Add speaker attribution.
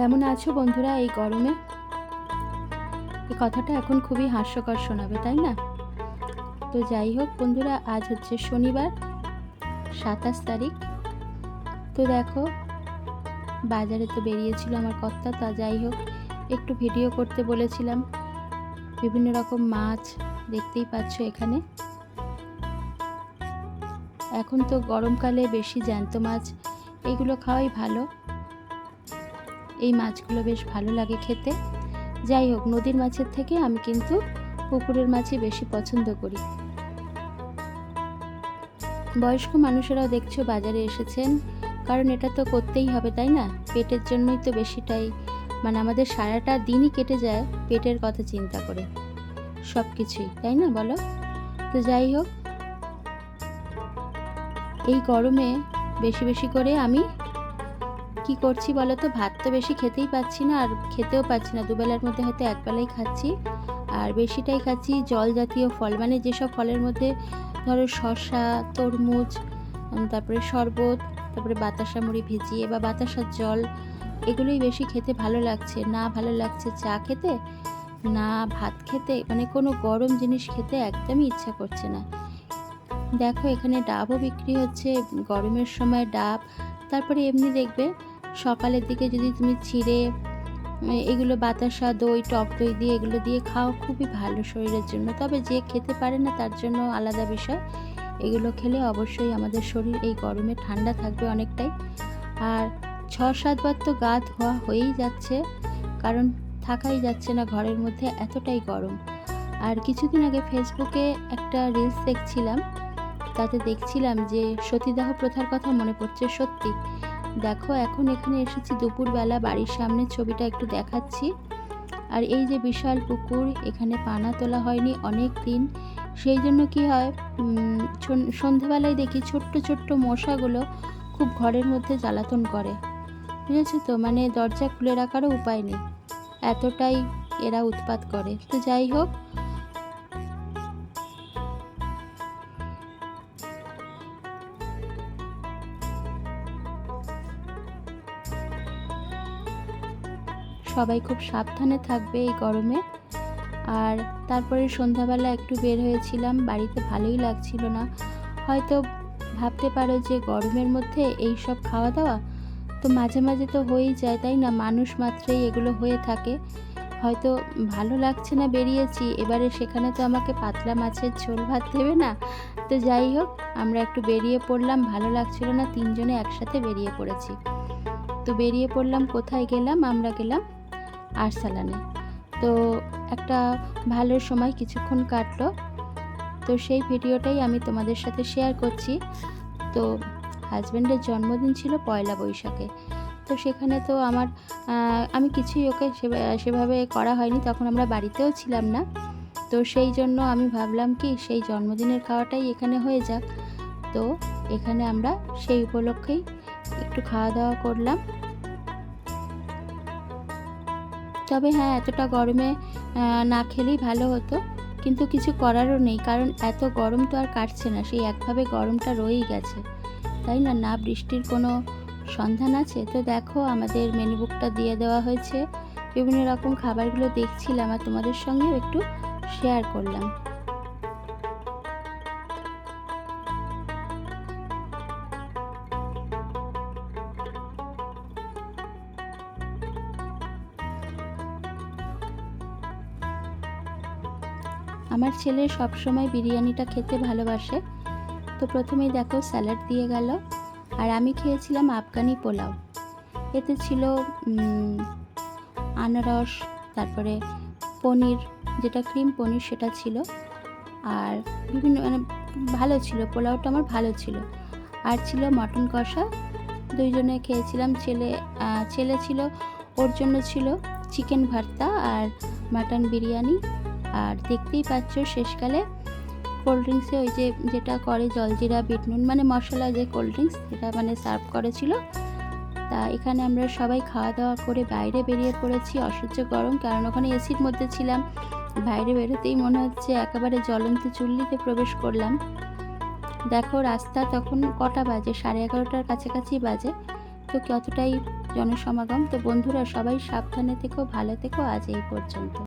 Speaker 1: কেমন আছো বন্ধুরা এই গরমে? এই কথাটা এখন খুবই হাস্যকর শোনাবে, তাই না? তো যাই হোক বন্ধুরা, আজ হচ্ছে শনিবার, সাতাশ তারিখ। তো দেখো, বাজারে তো বেরিয়েছিল আমার কর্তা, তা যাই হোক, একটু ভিডিও করতে বলেছিলাম। বিভিন্ন রকম মাছ দেখতেই পাচ্ছ এখানে। এখন তো গরমকালে বেশি জ্যান্ত মাছ, এগুলো খাওয়াই ভালো। এই মাছগুলো বেশ ভালো লাগে খেতে। যাই হোক, নদীর মাছের থেকে আমি কিন্তু পুকুরের মাছই বেশি পছন্দ করি। বয়স্ক মানুষেরাও দেখছ বাজারে এসেছেন, কারণ এটা তো করতেই হবে, তাই না? পেটের জন্যই তো বেশিটাই মানে আমাদের সারাটা দিনই কেটে যায় পেটের কথা চিন্তা করে। সব কিছুই তাই না বলো? তো যাই হোক, এই গরমে বেশি বেশি করে আমি কি করছি বলো তো? ভাত তো বেশি খেতেই পাচ্ছি না আর খেতেও পাচ্ছি না। দুবেলার মধ্যে হয়তো একবেলাই খাচ্ছি। আর বেশিটাই খাচ্ছি জল জাতীয় ফল। মানে যেসব ফলের মধ্যে ধরো শসা, তরমুজ তারপরে শরবত, তারপরে বাতাসা মুড়ি ভিজিয়ে বা বাতাসার জল, এগুলোই বেশি খেতে ভালো লাগছে। না ভালো লাগছে চা খেতে, না ভাত খেতে মানে কোনো গরম জিনিস খেতে একদমই ইচ্ছা করছে না। দেখো এখানে ডাবও বিক্রি হচ্ছে। গরমের সময় ডাব, তারপরে এমনি দেখবে সকালের দিকে যদি তুমি ছিঁড়ে এগুলো বাতাসা, দই, টক দই দিয়ে এগুলো দিয়ে খাও, খুবই ভালো শরীরের জন্য। তবে যে খেতে পারে না তার জন্য আলাদা বিষয়। এগুলো খেলে অবশ্যই আমাদের শরীর এই গরমে ঠান্ডা থাকবে অনেকটাই। আর ছ সাতবার তো গা ধোয়া হয়েই যাচ্ছে, কারণ থাকাই যাচ্ছে না ঘরের মধ্যে, এতটাই গরম। আর কিছুদিন আগে ফেসবুকে একটা রিলস দেখছিলাম, তাতে দেখছিলাম যে সতীদাহ প্রথার কথা মনে পড়ছে সত্যি। দেখো, এখন এখানে এসেছি দুপুরবেলা, বাড়ির সামনে ছবিটা একটু দেখাচ্ছি। আর এই যে বিশাল পুকুর, এখানে পানা তোলা হয়নি অনেক দিন। সেই জন্য কি হয় সন্ধেবেলায় দেখি ছোট্ট ছোট্ট মশাগুলো খুব ঘরের মধ্যে জ্বালাতন করে। বুঝেছ তো? মানে দরজা খুলে রাখারও উপায় নেই। এতটাই এরা উৎপাত করে। তো যাই হোক সবাই খুব সাবধানে থাকবে এই গরমে। আর তারপরে সন্ধ্যাবেলা একটু বের হয়েছিলাম, বাড়িতে ভালোই লাগছিল না। হয়তো ভাবতে পারো যে গরমের মধ্যে এই সব খাওয়া দাওয়া তো মাঝে মাঝে তো হয়েই যায়, তাই না? মানুষ মাত্রেই এগুলো হয়ে থাকে। হয়তো ভালো লাগছে না বেরিয়েছি, এবারে সেখানে তো আমাকে পাতলা মাছের ঝোল ভাত দেবে না। তো যাই হোক, আমরা একটু বেরিয়ে পড়লাম, ভালো লাগছিল না, তিনজনে একসাথে বেরিয়ে পড়েছি। তো বেরিয়ে পড়লাম, কোথায় গেলাম? আমরা গেলাম আরসালানে। তো একটা ভালো সময় কিছুক্ষণ কাটলো। তো সেই ভিডিওটাই আমি তোমাদের সাথে শেয়ার করছি। তো হাজব্যান্ডের জন্মদিন ছিল পয়লা বৈশাখে। তো সেখানে তো আমার আমি কিছুই ওকে সেভাবে করা হয়নি। তখন আমরা বাড়িতেও ছিলাম না। তো সেই জন্য আমি ভাবলাম কি, সেই জন্মদিনের খাওয়াটাই এখানে হয়ে যাক। তো এখানে আমরা সেই উপলক্ষেই একটু খাওয়া দাওয়া করলাম। তবে হ্যাঁ এতটা গরমে না খেলেই ভালো হতো। কিন্তু কিছু করারও নেই, কারণ এত গরম তো আর কাটছে না, সেই একভাবে গরমটা রয়েই গেছে। তাই না? না বৃষ্টির কোনো সন্ধান আছে? তো দেখো, আমাদের মেনু বুকটা দিয়ে দেওয়া হয়েছে। বিভিন্ন রকম খাবারগুলো দেখছিলাম আর তোমাদের সঙ্গেও একটু শেয়ার করলাম। আমার ছেলে সবসময় বিরিয়ানিটা খেতে ভালোবাসে। তো প্রথমেই দেখো স্যালাড দিয়ে গেল। আর আমি খেয়েছিলাম আফগানি পোলাও। এতে ছিল আনারস, তারপরে পনির, যেটা ক্রিম পনির সেটা ছিল। আর বিভিন্ন মানে ভালো ছিল, পোলাওটা আমার ভালো ছিল। আর ছিল মটন কষা। দুইজনে খেয়েছিলাম, ছেলে ছেলে ছিল, ওর জন্য ছিল চিকেন ভর্তা আর মাটন বিরিয়ানি। আর দেখতেই পাচ্ছ শেষকালে কোল্ড ড্রিঙ্কসে ওই যে যেটা করে জলজিরা, বিটনুন মানে মশলা যে কোল্ড ড্রিঙ্কস সেটা মানে সার্ভ করেছিল। তা এখানে আমরা সবাই খাওয়া দাওয়া করে বাইরে বেরিয়ে পড়েছি, অসহ্য গরম, কারণ ওখানে এসির মধ্যে ছিলাম। বাইরে বেরোতেই মনে হচ্ছে একেবারে জ্বলন্ত চুল্লিতে প্রবেশ করলাম। দেখো রাস্তা তখন কটা বাজে? সাড়ে এগারোটার কাছাকাছি বাজে। তো কতটাই জনসমাগম? তো বন্ধুরা সবাই সাবধানে থেকো, ভালো থেকো, আজ এই পর্যন্ত।